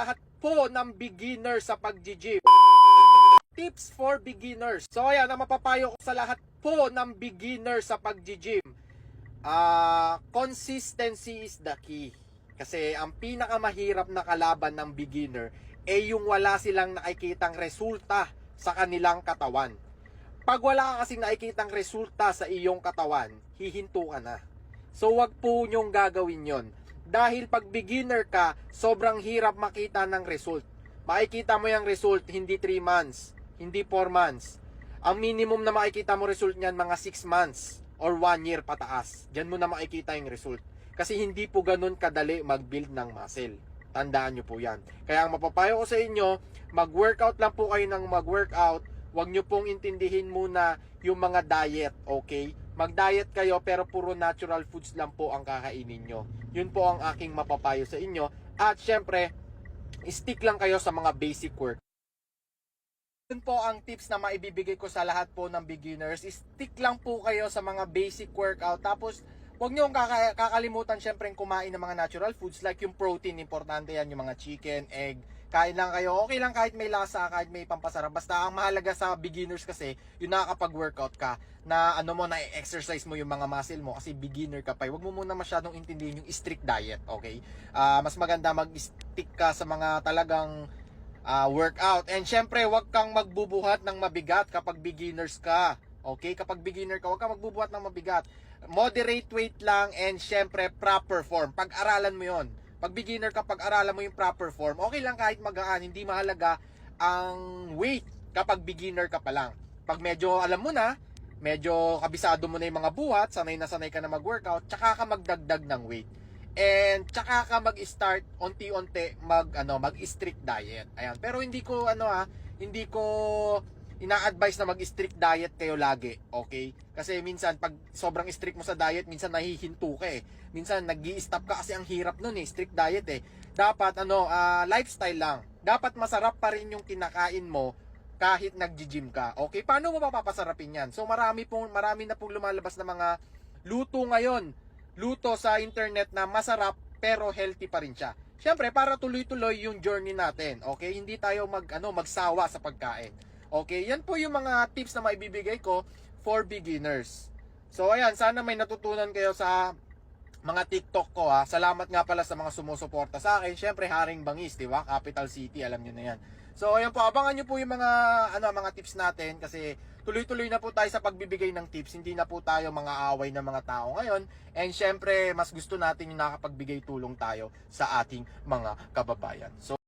lahat po ng beginner sa pag-gym. Tips for beginners. So ayan, ang mapapayo ko sa lahat po ng beginner sa pag-gym. Ah, consistency is the key. Kasi ang pinakamahirap na kalaban ng beginner ay yung wala silang nakikitang resulta sa kanilang katawan. Pag wala ka kasing nakikitang resulta sa iyong katawan, hihinto ka na. So wag po nyong gagawin yon. Dahil pag beginner ka, sobrang hirap makita ng result. Makikita mo yung result hindi 3 months, hindi 4 months. Ang minimum na makikita mo result niyan mga 6 months or 1 year pataas. Diyan mo na makikita yung result. Kasi hindi po ganun kadali mag-build ng muscle. Tandaan nyo po yan. Kaya ang mapapayo ko sa inyo, mag-workout lang po kayo ng mag-workout. Huwag nyo pong intindihin muna yung mga diet, okay? Mag-diet kayo pero puro natural foods lang po ang kakainin nyo. Yun po ang aking mapapayo sa inyo. At syempre, stick lang kayo sa mga basic work. Yun po ang tips na maibibigay ko sa lahat po ng beginners. Stick lang po kayo sa mga basic workout. Tapos, huwag nyo kaka- kakalimutan syempre kumain ng mga natural foods like yung protein. Importante yan, yung mga chicken, egg. Kain lang kayo. Okay lang kahit may lasa, kahit may pampasarap. Basta ang mahalaga sa beginners kasi, yung nakakapag-workout ka, na ano mo, na-exercise mo yung mga muscle mo kasi beginner ka pa. Huwag mo muna masyadong intindihin yung strict diet, okay? Ah, mas maganda mag-stick ka sa mga talagang ah, workout. And syempre, huwag kang magbubuhat ng mabigat kapag beginners ka. Okay? Kapag beginner ka, huwag kang magbubuhat ng mabigat. Moderate weight lang and syempre, proper form. Pag-aralan mo yon. Pag beginner ka, pag-aralan mo yung proper form. Okay lang kahit magaan, hindi mahalaga ang weight kapag beginner ka pa lang. Pag medyo alam mo na, medyo kabisado mo na yung mga buhat, sanay na sanay ka na mag-workout, tsaka ka magdagdag ng weight. And tsaka ka mag-start unti-unti mag ano, mag-strict diet. Ayan. Pero hindi ko ano ah, hindi ko ina-advise na mag-strict diet kayo lagi, okay? Kasi minsan pag sobrang strict mo sa diet, minsan nahihinto ka eh. Minsan nag stop ka kasi ang hirap nun eh, strict diet eh. Dapat ano, ah, lifestyle lang. Dapat masarap pa rin yung kinakain mo kahit nag-gym ka. Okay? Paano mo mapapasarapin yan? So marami pong marami na pong lumalabas na mga luto ngayon. Luto sa internet na masarap pero healthy pa rin siya. Siyempre, para tuloy-tuloy yung journey natin. Okay? Hindi tayo mag ano, magsawa sa pagkain. Okay? Yan po yung mga tips na maibibigay ko for beginners. So ayan, sana may natutunan kayo sa mga TikTok ko ha. Salamat nga pala sa mga sumusuporta sa akin. Syempre Haring Bangis, 'di ba? Capital City, alam niyo na 'yan. So ayan po, abangan niyo po yung mga ano mga tips natin kasi tuloy-tuloy na po tayo sa pagbibigay ng tips. Hindi na po tayo mga away ng mga tao ngayon. And syempre, mas gusto natin yung nakapagbigay tulong tayo sa ating mga kababayan. So